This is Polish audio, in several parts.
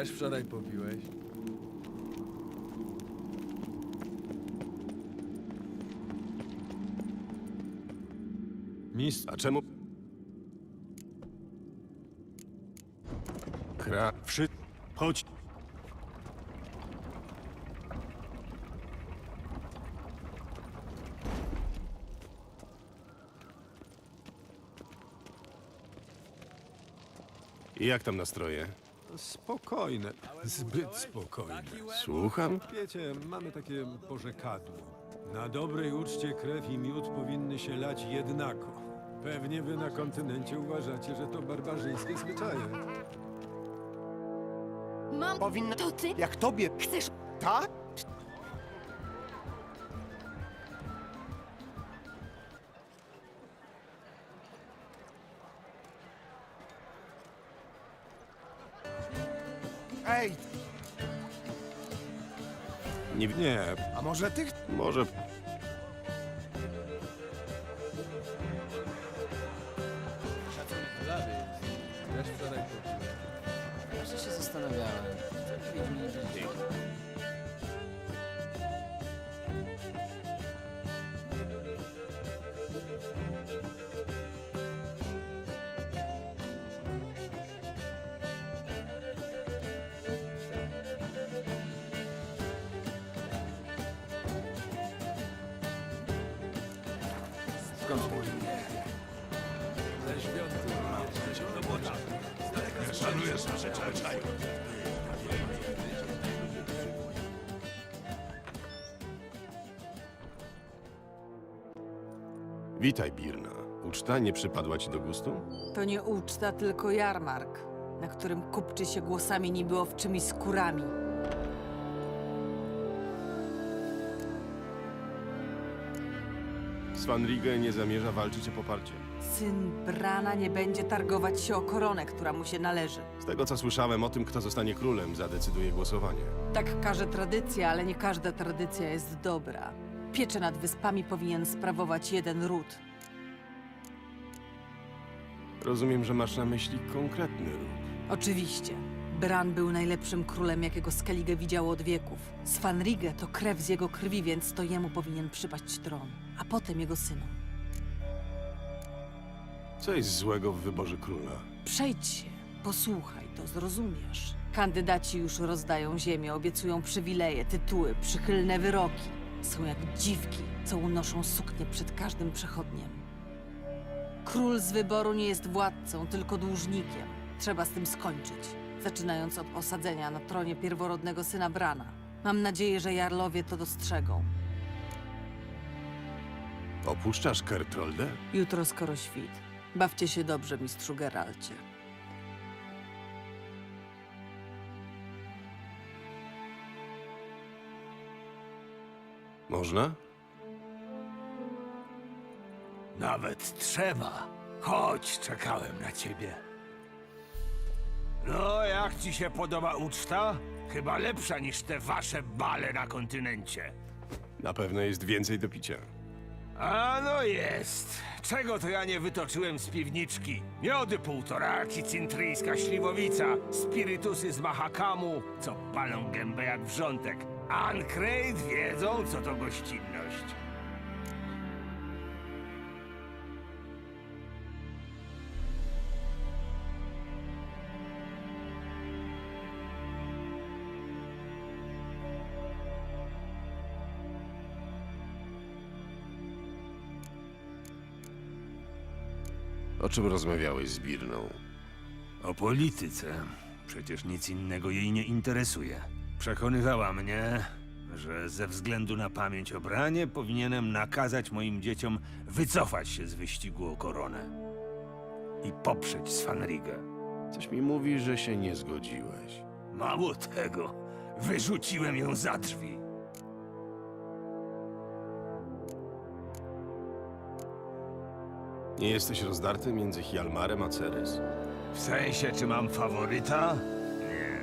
Też wczoraj popiłeś. Mistrz, a czemu... Kra... Wszy... Chodź. I jak tam nastroje? Spokojne, zbyt spokojne. Słucham? Wiecie, mamy takie porzekadło. Na dobrej uczcie krew i miód powinny się lać jednako. Pewnie wy na kontynencie uważacie, że to barbarzyńskie zwyczaje. Mam... Powinna- To ty? Jak tobie Chcesz... tak? Nie... Nie, a może ty? ch- Może... Skąd Ze świątyni. Witaj, Birna. Uczta nie przypadła ci do gustu? To nie uczta, tylko jarmark, na którym kupczy się głosami niby owczymi skórami. Svanrige nie zamierza walczyć o poparcie. Syn Brana nie będzie targować się o koronę, która mu się należy. Z tego co słyszałem o tym, kto zostanie królem, zadecyduje głosowanie. Tak każe tradycja, ale nie każda tradycja jest dobra. Pieczę nad wyspami powinien sprawować jeden ród. Rozumiem, że masz na myśli konkretny ród. Oczywiście. Bran był najlepszym królem, jakiego Skellige widziało od wieków. Svanrige to krew z jego krwi, więc to jemu powinien przypaść tron, a potem jego synom. Co jest złego w wyborze króla? Przejdź się, posłuchaj, to zrozumiesz. Kandydaci już rozdają ziemię, obiecują przywileje, tytuły, przychylne wyroki. Są jak dziwki, co unoszą suknię przed każdym przechodniem. Król z wyboru nie jest władcą, tylko dłużnikiem. Trzeba z tym skończyć, zaczynając od osadzenia na tronie pierworodnego syna Brana. Mam nadzieję, że jarlowie to dostrzegą. Opuszczasz Kertroldę? Jutro skoro świt. Bawcie się dobrze, mistrzu Geralcie. Można? Nawet trzeba. Chodź, czekałem na ciebie. No, jak ci się podoba uczta? Chyba lepsza niż te wasze bale na kontynencie. Na pewno jest więcej do picia. A no jest. Czego to ja nie wytoczyłem z piwniczki? Miody półtoraki, cintryjska śliwowica, spirytusy z Mahakamu, co palą gębę jak wrzątek. Ancrate wiedzą, co to gościnność. O czym rozmawiałeś z Birną? O polityce. Przecież nic innego jej nie interesuje. Przekonywała mnie, że ze względu na pamięć o branie powinienem nakazać moim dzieciom wycofać się z wyścigu o koronę i poprzeć Svanrigę. Coś mi mówi, że się nie zgodziłeś. Mało tego, wyrzuciłem ją za drzwi. Nie jesteś rozdarty między Hjalmarem a Ceres? W sensie, czy mam faworyta? Nie.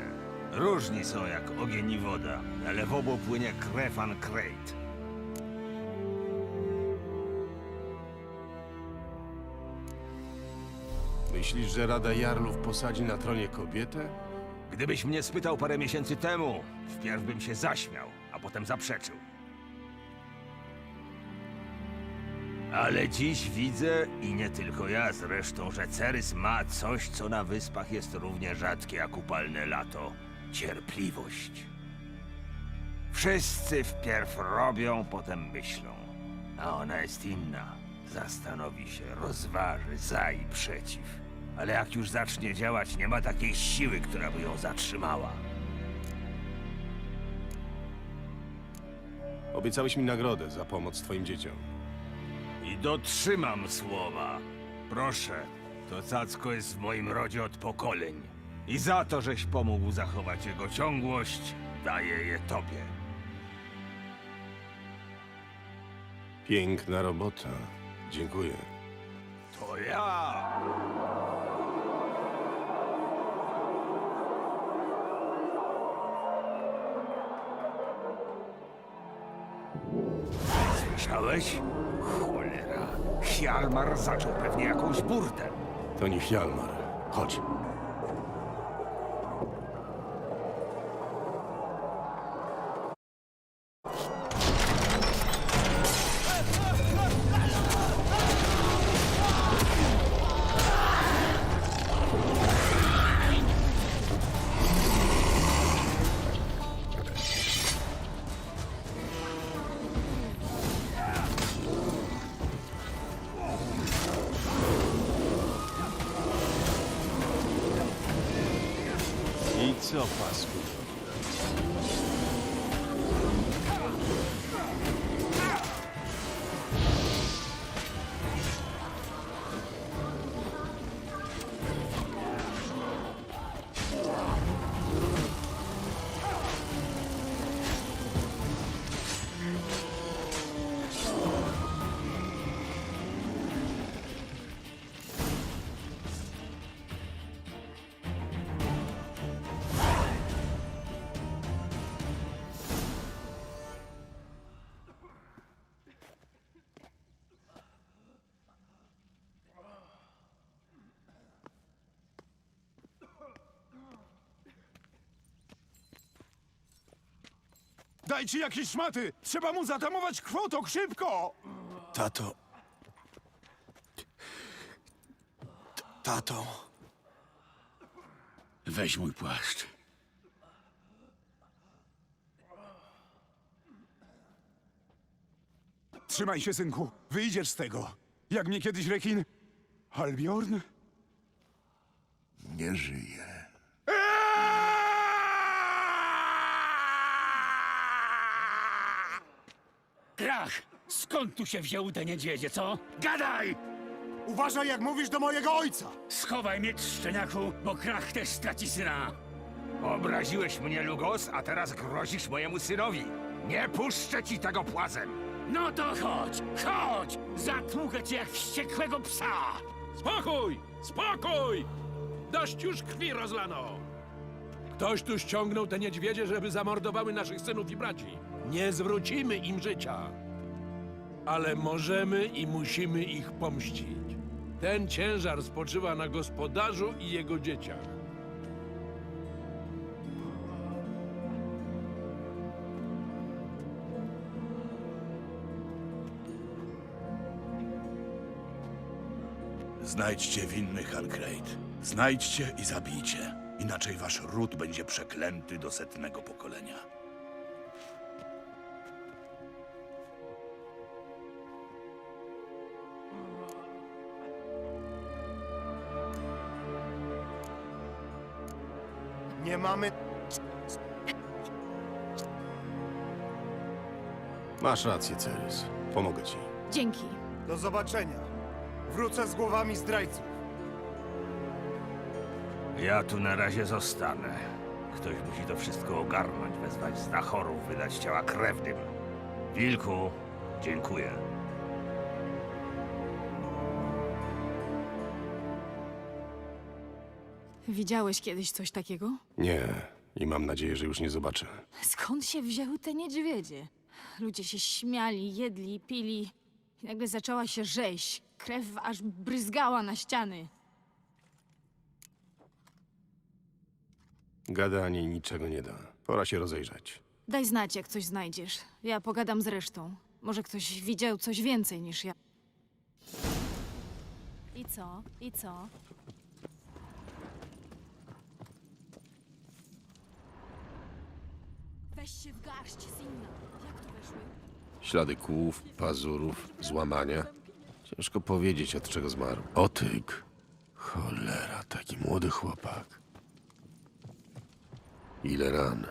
Różni są jak ogień i woda, ale w obu płynie krew Ancrate. Myślisz, że Rada Jarlów posadzi na tronie kobietę? Gdybyś mnie spytał parę miesięcy temu, wpierw bym się zaśmiał, a potem zaprzeczył. Ale dziś widzę, i nie tylko ja zresztą, że Cerys ma coś, co na wyspach jest równie rzadkie jak upalne lato. Cierpliwość. Wszyscy wpierw robią, potem myślą. A ona jest inna. Zastanowi się, rozważy za i przeciw. Ale jak już zacznie działać, nie ma takiej siły, która by ją zatrzymała. Obiecałeś mi nagrodę za pomoc twoim dzieciom. I dotrzymam słowa. Proszę, to cacko jest w moim rodzie od pokoleń. I za to, żeś pomógł zachować jego ciągłość, daję je tobie. Piękna robota. Dziękuję. To ja! Słyszałeś? Hjalmar zaczął pewnie jakąś burtę. To nie Hjalmar. Chodź. Dajcie jakieś szmaty! Trzeba mu zatamować kwotok, szybko! Tato. T- Tato. Weź mój płaszcz. Trzymaj się, synku. Wyjdziesz z tego. Jak mnie kiedyś rekin... Albiorn? Nie żyje. Krach! Skąd tu się wziął te niedźwiedzie, co? Gadaj! Uważaj, jak mówisz do mojego ojca! Schowaj miecz, szczeniaku, bo Krach też straci syna. Obraziłeś mnie, Lugos, a teraz grozisz mojemu synowi. Nie puszczę ci tego płazem. No to chodź, chodź! Zatłukę cię jak wściekłego psa! Spokój! Spokój! Dość już krwi rozlano! Ktoś tu ściągnął te niedźwiedzie, żeby zamordowały naszych synów i braci. Nie zwrócimy im życia. Ale możemy i musimy ich pomścić. Ten ciężar spoczywa na gospodarzu i jego dzieciach. Znajdźcie winnych, Halgrade. Znajdźcie i zabijcie. Inaczej wasz ród będzie przeklęty do setnego pokolenia. Nie mamy. Masz rację, Cerys. Pomogę ci. Dzięki. Do zobaczenia. Wrócę z głowami zdrajców. Ja tu na razie zostanę. Ktoś musi to wszystko ogarnąć, wezwać znachorów, wydać ciała krewnym. Wilku, dziękuję. Widziałeś kiedyś coś takiego? Nie. I mam nadzieję, że już nie zobaczę. Skąd się wzięły te niedźwiedzie? Ludzie się śmiali, jedli, pili. I nagle zaczęła się rzeź. Krew aż bryzgała na ściany. Gadanie niczego nie da. Pora się rozejrzeć. Daj znać, jak coś znajdziesz. Ja pogadam z resztą. Może ktoś widział coś więcej niż ja. I co? I co? Weź się w garść, Sinna. Jak tu weszły? Ślady kłów, pazurów, złamania. Ciężko powiedzieć, od czego zmarł. Otyk. Cholera, taki młody chłopak. Ile ran.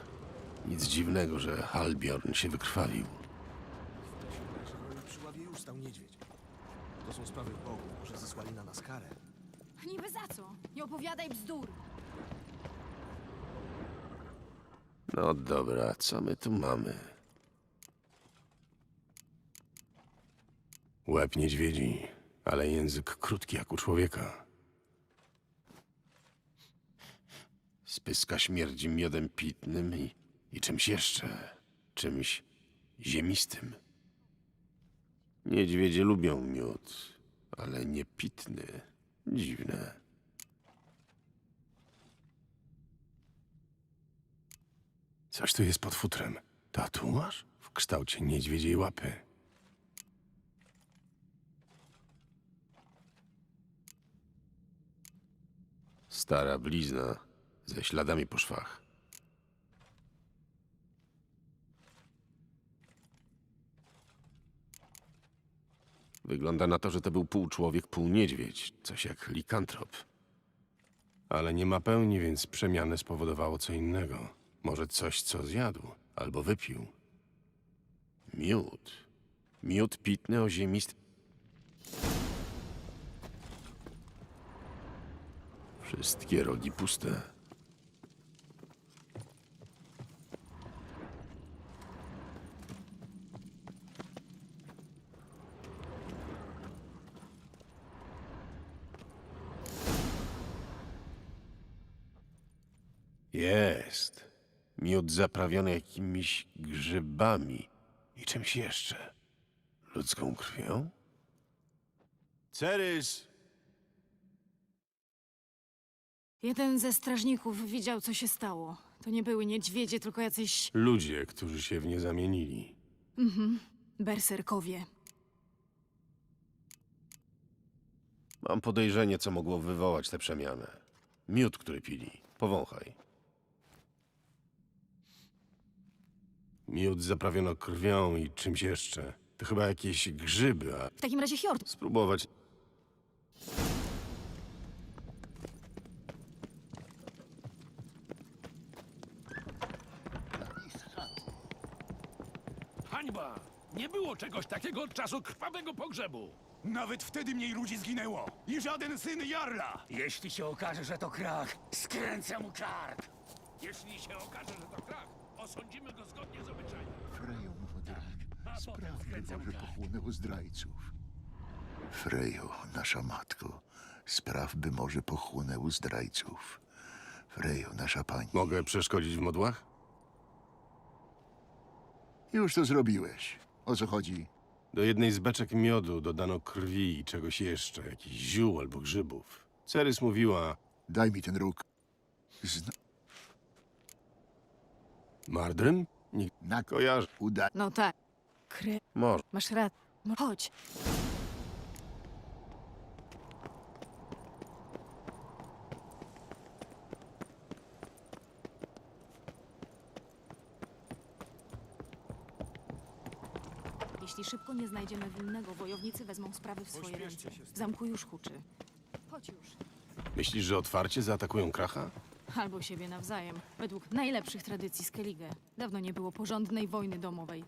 Nic dziwnego, że Halbjorn się wykrwawił. Przy ławie już stał niedźwiedź. To są sprawy bogów, może zesłali na nas karę. Niby za co? Nie opowiadaj bzdur. No dobra, co my tu mamy? Łeb niedźwiedzi, ale język krótki jak u człowieka. Spyska śmierdzi miodem pitnym i, i czymś jeszcze. Czymś ziemistym. Niedźwiedzie lubią miód, ale nie pitny. Dziwne. Coś tu jest pod futrem. Tatuaż? W kształcie niedźwiedziej łapy. Stara blizna ze śladami po szwach. Wygląda na to, że to był pół człowiek, pół niedźwiedź. Coś jak likantrop. Ale nie ma pełni, więc przemianę spowodowało co innego. Może coś, co zjadł albo wypił. Miód. Miód pitny o ziemist... Wszystkie rogi puste. Jest. Miód zaprawiony jakimiś grzybami i czymś jeszcze. Ludzką krwią? Cerys! Jeden ze strażników widział, co się stało. To nie były niedźwiedzie, tylko jacyś Ludzie, którzy się w nie zamienili. berserkowie. Mam podejrzenie, co mogło wywołać tę przemianę. Miód, który pili. Powąchaj. Miód zaprawiono krwią i czymś jeszcze. To chyba jakieś grzyby, a W takim razie Hjord. spróbować... Hańba! Nie było czegoś takiego od czasu krwawego pogrzebu. Nawet wtedy mniej ludzi zginęło. I żaden syn Jarla. Jeśli się okaże, że to krach, skręcę mu kark. Jeśli się okaże, że to krach, osądzimy go zgodnie z obyczajem. Frejo, A potem może kark. pochłonęło zdrajców. Frejo, nasza matko, spraw by może pochłonęło zdrajców. Frejo, nasza pani. Mogę przeszkodzić w modłach? Już to zrobiłeś. O co chodzi? Do jednej z beczek miodu dodano krwi i czegoś jeszcze, jakichś ziół albo grzybów. Cerys mówiła, Daj mi ten róg. Zna... Mardrym? Nikt Na kojarzy. uda... No tak. Kre... Może. Masz. No Chodź. Jeśli szybko nie znajdziemy winnego, wojownicy wezmą sprawy w swoje ręce. W zamku już huczy. Chodź już. Myślisz, że otwarcie zaatakują kracha? Albo siebie nawzajem. Według najlepszych tradycji Skellige. Dawno nie było porządnej wojny domowej.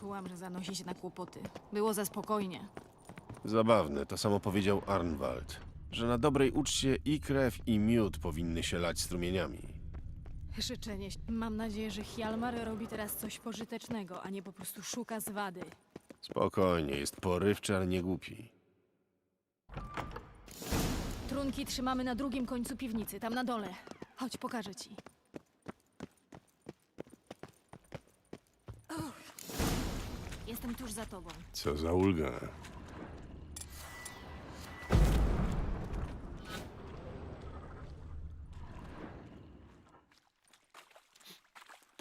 Czułam, że zanosi się na kłopoty. Było za spokojnie. Zabawne, to samo powiedział Arnwald, że na dobrej uczcie i krew, i miód powinny się lać strumieniami. Życzenie. Mam nadzieję, że Hjalmar robi teraz coś pożytecznego, a nie po prostu szuka zwady. Spokojnie, jest porywczy, ale nie głupi. Trunki trzymamy na drugim końcu piwnicy, tam na dole. Chodź, pokażę ci. Jestem tuż za tobą. Co za ulga.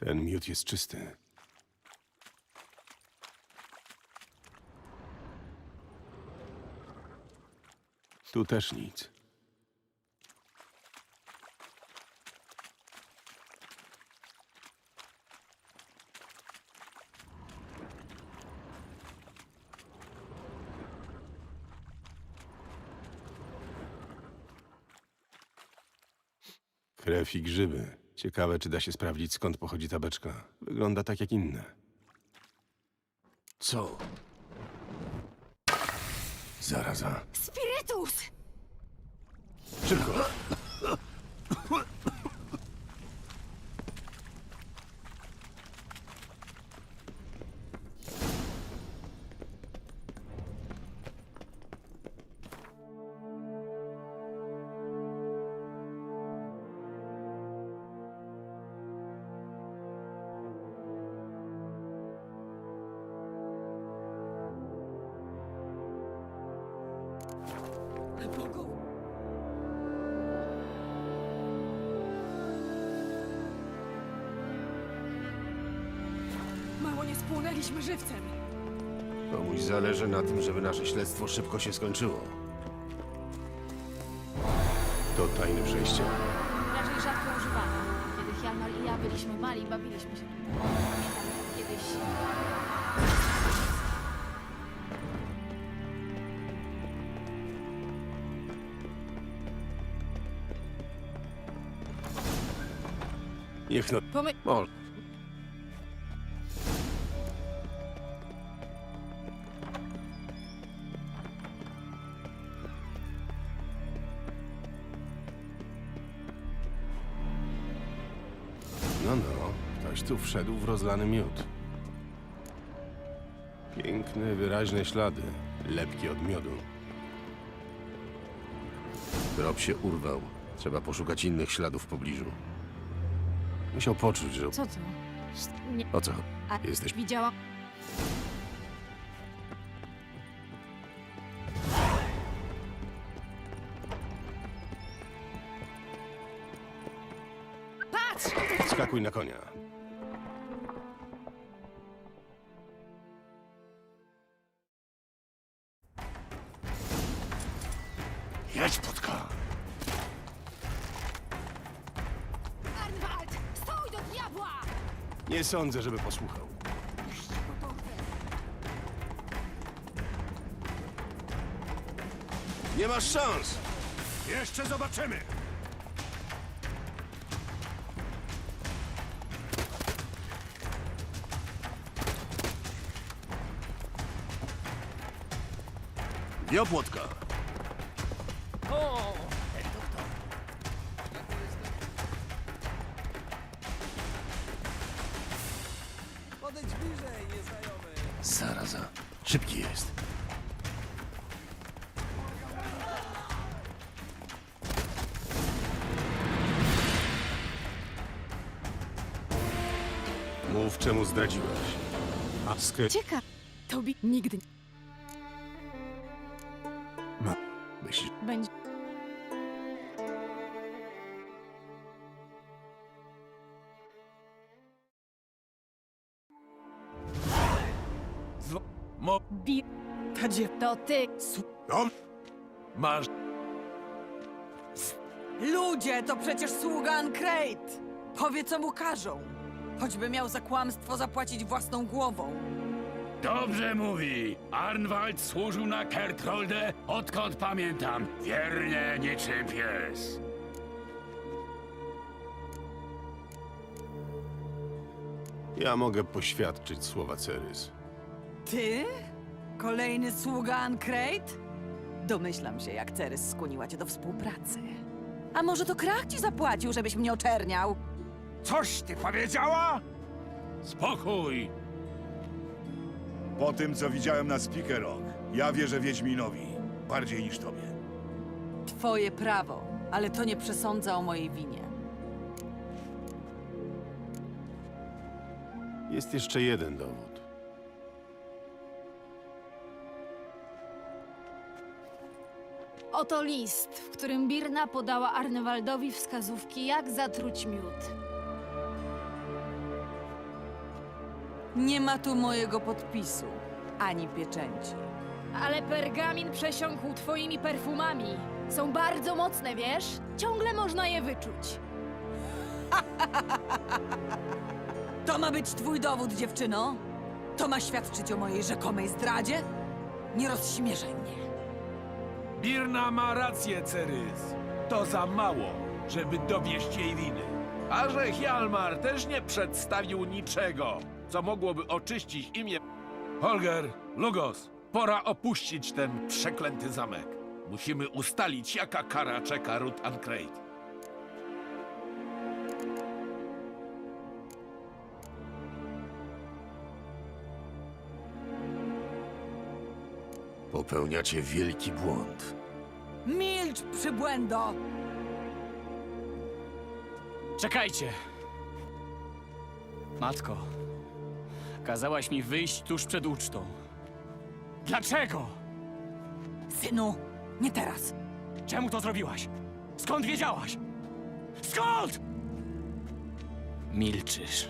Ten miód jest czysty. Tu też nic. Krew i grzyby. Ciekawe, czy da się sprawdzić, skąd pochodzi ta beczka. Wygląda tak jak inne. Co? Zaraza. Spirytus! Szybko! Spłonęliśmy żywcem. Komuś zależy na tym, żeby nasze śledztwo szybko się skończyło. To tajne przejście? Raczej rzadko używane. Kiedy Hjalmar i ja byliśmy mali, bawiliśmy się tutaj. Pamiętam, jak kiedyś... Niech no... Pomy... ktoś tu wszedł w rozlany miód. Piękne, wyraźne ślady, lepkie od miodu. Drop się urwał. Trzeba poszukać innych śladów w pobliżu. Musiał poczuć, że... Co to? Nie... O co? A Jesteś... widziałam... Patrz! Skakuj na konia. Nie sądzę, żeby posłuchał. Nie masz szans! Jeszcze zobaczymy! Wiopłotka! Szybki jest. Mów, czemu zdradziłeś. A skry... Ciekaw. Tobi nigdy Myślisz... Bi... Tadzie, To ty! No. Masz... ludzie, to przecież sługa Ancrate! Powie, co mu każą. Choćby miał za kłamstwo zapłacić własną głową. Dobrze mówi. Arnwald służył na Kertrolde, odkąd pamiętam. Wiernie niczym pies. Ja mogę poświadczyć słowa Cerys. Ty? Kolejny sługa Ancrate? Domyślam się, jak Ceres skłoniła cię do współpracy. A może to Krach ci zapłacił, żebyś mnie oczerniał? Coś ty powiedziała? Spokój! Po tym, co widziałem na Speaker Rock, ja wierzę Wiedźminowi. Bardziej niż tobie. Twoje prawo, ale to nie przesądza o mojej winie. Jest jeszcze jeden dowód. Oto list, w którym Birna podała Arnewaldowi wskazówki, jak zatruć miód. Nie ma tu mojego podpisu, ani pieczęci. Ale pergamin przesiąkł twoimi perfumami. Są bardzo mocne, wiesz? Ciągle można je wyczuć. To ma być twój dowód, dziewczyno? To ma świadczyć o mojej rzekomej zdradzie? Nie rozśmieszaj mnie. Birna ma rację, Cerys. To za mało, żeby dowieść jej winy. A że Hjalmar też nie przedstawił niczego, co mogłoby oczyścić imię... Holger, Lugos, pora opuścić ten przeklęty zamek. Musimy ustalić, jaka kara czeka Ruth Ancrate. Popełniacie wielki błąd. Milcz, przybłędo! Czekajcie! Matko, kazałaś mi wyjść tuż przed ucztą. Dlaczego? Synu, nie teraz. Czemu to zrobiłaś? Skąd wiedziałaś? Skąd? Milczysz.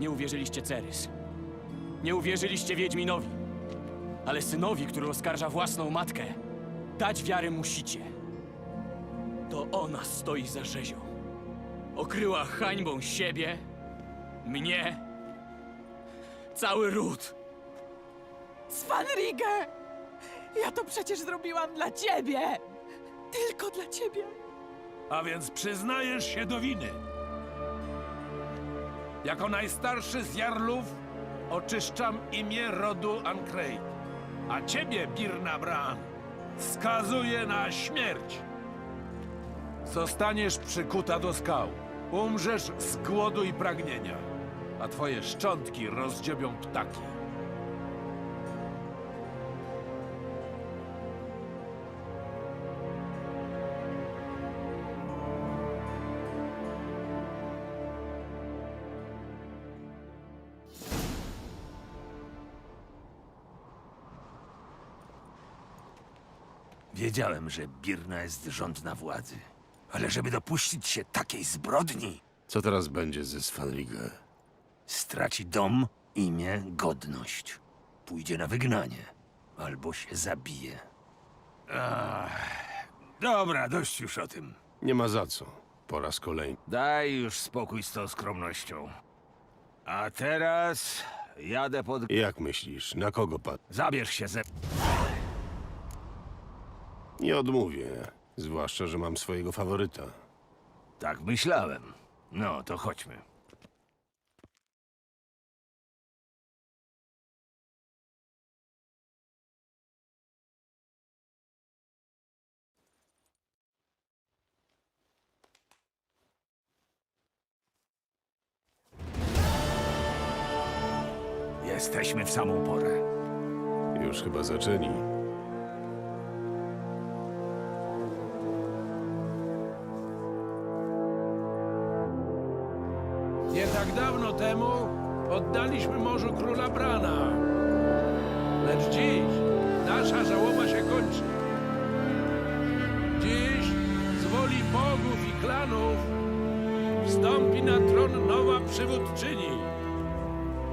Nie uwierzyliście Cerys. Nie uwierzyliście Wiedźminowi. Ale synowi, który oskarża własną matkę, dać wiarę musicie. To ona stoi za rzezią. Okryła hańbą siebie, mnie, cały ród. Svanrige! Ja to przecież zrobiłam dla ciebie! Tylko dla ciebie! A więc przyznajesz się do winy. Jako najstarszy z Jarlów oczyszczam imię rodu Ancrate. A ciebie, Birna Bran, skazuję na śmierć. Zostaniesz przykuta do skał. Umrzesz z głodu i pragnienia, a twoje szczątki rozdziobią ptaki. Wiedziałem, że Birna jest rządna władzy. Ale żeby dopuścić się takiej zbrodni, Co teraz będzie ze Svanrige? straci dom, imię, godność. Pójdzie na wygnanie. Albo się zabije. Ach, dobra, dość już o tym. Nie ma za co. Po raz kolejny. Daj już spokój z tą skromnością. A teraz jadę pod... Jak myślisz, na kogo pan? Zabierz się ze... Nie odmówię. Zwłaszcza, że mam swojego faworyta. Tak myślałem. No, to chodźmy. Jesteśmy w samą porę. Już chyba zaczęli. Oddaliśmy morzu króla Brana. Lecz dziś nasza żałoba się kończy. Dziś z woli bogów i klanów wstąpi na tron nowa przywódczyni.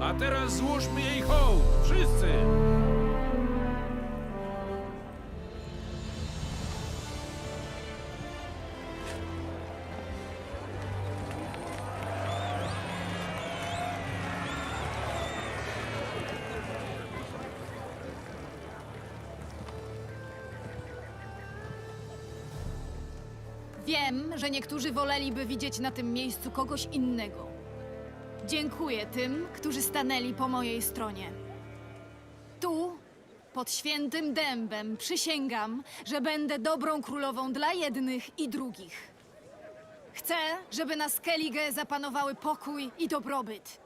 A teraz złóżmy jej hołd, wszyscy! Że niektórzy woleliby widzieć na tym miejscu kogoś innego. Dziękuję tym, którzy stanęli po mojej stronie. Tu, pod świętym dębem, przysięgam, że będę dobrą królową dla jednych i drugich. Chcę, żeby na Skellige zapanowały pokój i dobrobyt.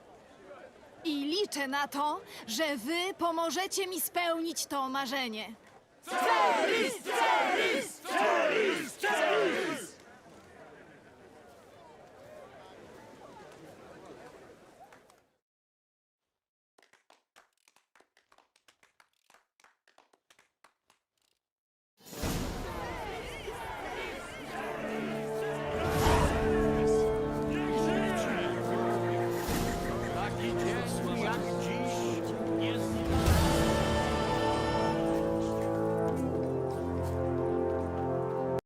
I liczę na to, że wy pomożecie mi spełnić to marzenie. Ceris, Ceris, Ceris!